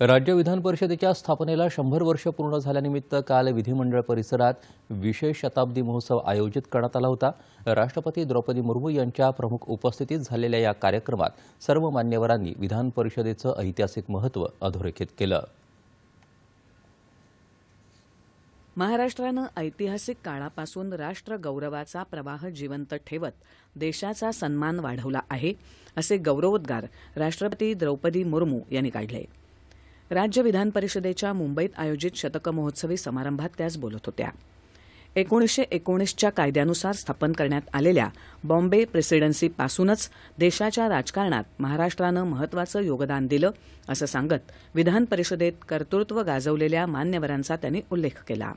राज्य विधान परिषदेच्या स्थापनेला शंभर वर्ष पूर्ण झाल्यानिमित्त काल विधिमंडळ परिसरात विशेष शताब्दी महोत्सव आयोजित करण्यात आला होता. राष्ट्रपती द्रौपदी मुर्मू यांच्या प्रमुख उपस्थितीत झालेल्या या कार्यक्रमात सर्व मान्यवरांनी विधान परिषदेचं ऐतिहासिक महत्त्व अधोरेखित केलं. महाराष्ट्रानं ऐतिहासिक काळापासून राष्ट्र गौरवाचा प्रवाह जिवंत ठेवत देशाचा सन्मान वाढवला आहे असे गौरवोद्गार राष्ट्रपती द्रौपदी मुर्मू यांनी काढले. राज्य विधान परिषदेच्या मुंबईत आयोजित शतक महोत्सवी समारंभात त्या आज बोलत होत्या. एकोणीसशे एकोणीसच्या कायद्यानुसार स्थापन करण्यात आलेल्या बॉम्बे प्रेसिडेन्सीपासूनच देशाच्या राजकारणात महाराष्ट्रानं महत्त्वाचं योगदान दिलं असं सांगत विधान परिषदेत कर्तृत्व गाजवलेल्या मान्यवरांचा त्यांनी उल्लेख केला.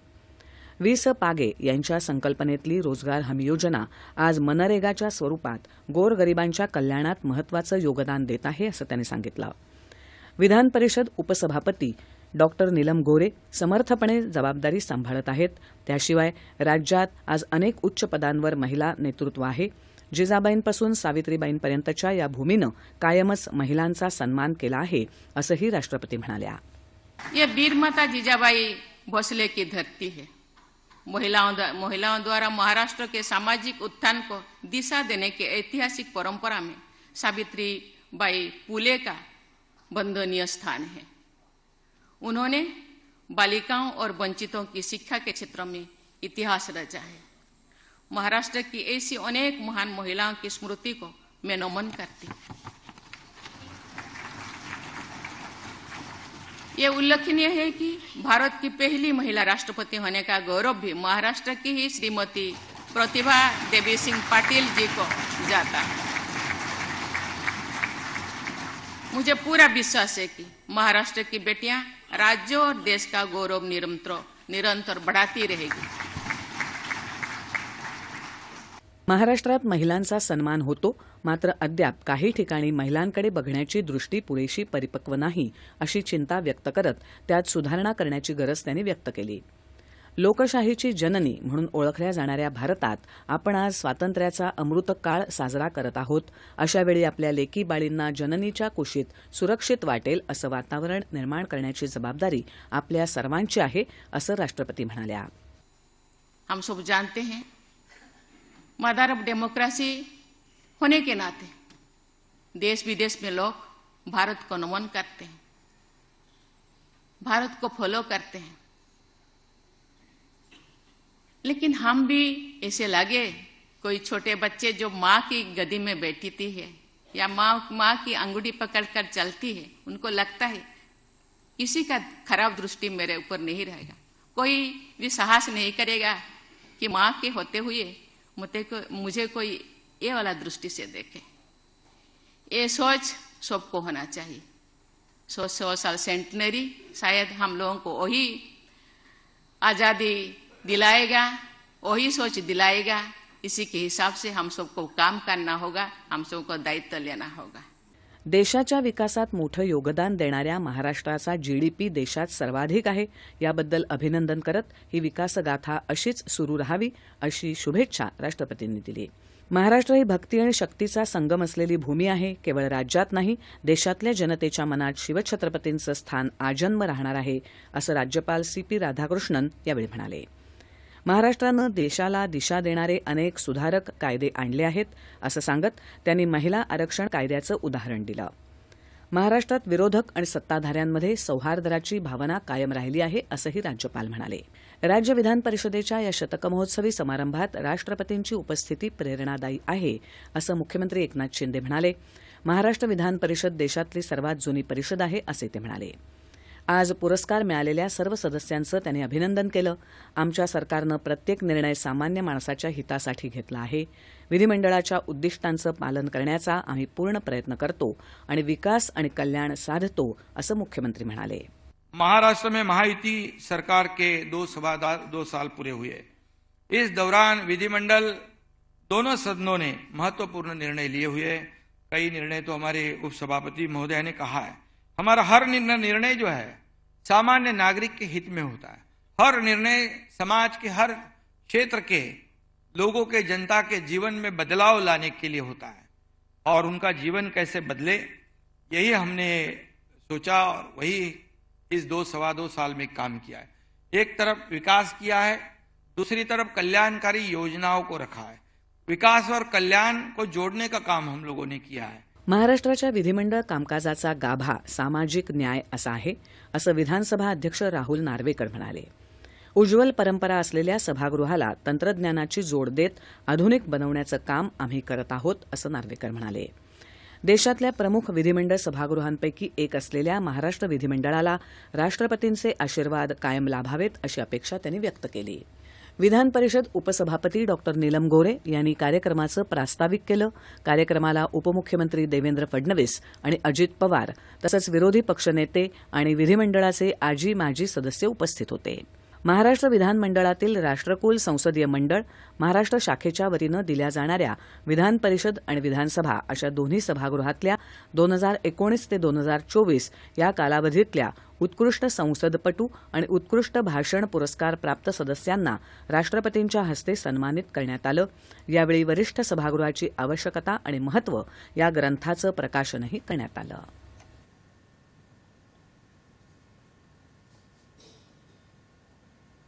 वी स. पागे यांच्या संकल्पनेतली रोजगार हमी योजना आज मनरेगाच्या स्वरूपात गोरगरिबांच्या कल्याणात महत्त्वाचं योगदान देत आहे असं त्यांनी सांगितलं. विधान परिषद उपसभापती डॉक्टर नीलम गोरे समर्थपणे जबाबदारी सांभाळत आहेत. त्याशिवाय राज्यात आज अनेक उच्च पदांवर महिला नेतृत्व आहे. जिजाबाईंपासून सावित्रीबाईंपर्यंतच्या या भूमीनं कायमच महिलांचा सन्मान केला आहे असंही राष्ट्रपती म्हणाल्या. ये वीर माता भोसले की धरती है. महिलाओं महिलाओं द्वारा महाराष्ट्र के सामाजिक उत्थान को दिशा देने के ऐतिहासिक परंपरा में सावित्री बाई फुले का वंदनीय स्थान है। उन्होंने बालिकाओं और वंचितों की शिक्षा के क्षेत्र में इतिहास रचा है। महाराष्ट्र की ऐसी अनेक महान महिलाओं की स्मृति को मैं नमन करती ये उल्लेखनीय है कि भारत की पहली महिला राष्ट्रपति होने का गौरव भी महाराष्ट्र की ही श्रीमती प्रतिभा देवी सिंह पाटिल जी को जाता है। मुझे पूरा विश्वास है कि महाराष्ट्र की बेटियां राज्य और देश का गौरव निरंतर निरंतर बढ़ाती रहेगी। महाराष्ट्रात महिलांचा सन्मान होतो मात्र अद्याप काही ठिकाणी महिलांकडे बघण्याची दृष्टी पुरेशी परिपक्व नाही अशी चिंता व्यक्त करत त्यात सुधारणा करण्याची गरज त्यांनी व्यक्त केली. लोकशाहीची जननी म्हणून ओळखल्या जाणाऱ्या भारतात आपण आज स्वातंत्र्याचा अमृतकाळ साजरा करत आहोत. अशावेळी आपल्या लेकी बाळींना जननीच्या कुशीत सुरक्षित वाटेल असं वातावरण निर्माण करण्याची जबाबदारी आपल्या सर्वांची आहे असं राष्ट्रपती म्हणाल्या. हम सब जानते हैं मदर ऑफ डेमोक्रेसी होने के नाते देश विदेश में लोग भारत को नमन करते हैं भारत को फॉलो करते हैं। लेकिन हम भी ऐसे लगे, कोई छोटे बच्चे जो माँ की गदी में बैठी थी है या माँ माँ की अंगूठी पकड़कर चलती है, उनको लगता है किसी का खराब दृष्टि मेरे ऊपर नहीं रहेगा। कोई भी साहस नहीं करेगा कि माँ के होते हुए मुझे को, मुझे कोई ये वाला दृष्टि से देखे। ये सोच सबको होना चाहिए। सौ सौ साल सेंटनरी शायद हम लोगों को वही आज़ादी दिलाएगा वही सोच दिलाएगा इसी के हिसाब से हम सबको काम करना होगा हम सबको दायित्व लेना होगा। देशाच्या विकासात मोठं योगदान देणाऱ्या महाराष्ट्राचा जीडीपी देशात सर्वाधिक आहे याबद्दल अभिनंदन करत ही विकासगाथा अशीच सुरू राहावी अशी शुभेच्छा राष्ट्रपतींनी दिली. महाराष्ट्र ही भक्ती आणि शक्तीचा संगम असलेली भूमी आहे केवळ राज्यात नाही देशातल्या जनतेच्या मनात शिवछत्रपतींचं स्थान आजन्म राहणार आहे असं राज्यपाल सी पी राधाकृष्णन यावेळी म्हणाले. महाराष्ट्रानं देशाला दिशा देणारे अनेक सुधारक कायदे आणले आहेत असं सांगत त्यांनी महिला आरक्षण कायद्याचं उदाहरण दिलं. महाराष्ट्रात विरोधक आणि सत्ताधाऱ्यांमध्ये सौहार्दाची भावना कायम राहिली आहे असंही राज्यपाल म्हणाले. राज्य विधान परिषदेच्या या शतकमहोत्सवी समारंभात राष्ट्रपतींची उपस्थिती प्रेरणादायी आहे असं मुख्यमंत्री एकनाथ शिंदे म्हणाले. महाराष्ट्र विधान परिषद देशातली सर्वात जुनी परिषद आहे असे ते म्हणाले. आज पुरस्कार मिळालेल्या सर्व सदस्यांचं त्यांनी अभिनंदन केलं. आमच्या सरकारनं प्रत्येक निर्णय सामान्य माणसाच्या हितासाठी घेतला आहे. विधिमंडळाच्या उद्दिष्टांचं पालन करण्याचा आम्ही पूर्ण प्रयत्न करतो आणि विकास आणि कल्याण साधतो असं मुख्यमंत्री म्हणाले. महाराष्ट्र में महायुति सरकार के दो सवा दो साल पूरे हुए. इस दौरान विधिमंडल दोनों सदनों ने महत्त्वपूर्ण निर्णय लिए हुए. कई निर्णय तो हमारे उपसभापति महोदय ने कहा है। हमारा हर निर्णय जो है, सामान्य नागरिक के हित में होता है। हर निर्णय समाज के हर क्षेत्र के लोगों के, जनता के जीवन में बदलाव लाने के लिए होता है। और उनका जीवन कैसे बदले, यही हमने सोचा और वही इस दो, सवा दो साल में काम किया है। एक तरफ़ विकास किया है, दूसरी तरफ़ कल्याणकारी योजनाओं को रखा है। विकास और कल्याण को जोड़ने का काम हम लोगों ने किया है। महाराष्ट्राच्या विधिमंडळ कामकाजाचा गाभा सामाजिक न्याय असा आहे असं विधानसभा अध्यक्ष राहुल नार्वेकर म्हणाले. उज्ज्वल परंपरा असलेल्या सभागृहाला तंत्रज्ञानाची जोड देत आधुनिक बनवण्याचं काम आम्ही करत आहोत असं नार्वेकर म्हणाले. देशातल्या प्रमुख विधिमंडळ सभागृहांपैकी एक असलेल्या महाराष्ट्र विधिमंडळाला राष्ट्रपतींचे आशीर्वाद कायम लाभावेत अशी अपेक्षा त्यांनी व्यक्त केली. विधान परिषद उपसभापती डॉक्टर नीलम गोरे यांनी कार्यक्रमाचं प्रास्ताविक केलं. कार्यक्रमाला उपमुख्यमंत्री देवेंद्र फडणवीस आणि अजित पवार तसंच विरोधी पक्षनेते आणि विधिमंडळाचे आजी माजी सदस्य उपस्थित होते. महाराष्ट्र विधानमंडळातील राष्ट्रकुल संसदीय मंडळ महाराष्ट्र शाखेच्या वतीनं दिल्या जाणाऱ्या विधान परिषद आणि विधानसभा अशा दोन्ही सभागृहातल्या दोन हजार एकोणीस ते दोन हजार चोवीस या कालावधीतल्या उत्कृष्ट संसदपटू आणि उत्कृष्ट भाषण पुरस्कार प्राप्त सदस्यांना राष्ट्रपतींच्या हस्ते सन्मानित करण्यात आलं. यावेळी वरिष्ठ सभागृहाची आवश्यकता आणि महत्त्व या ग्रंथाचं प्रकाशनही करण्यात आलं.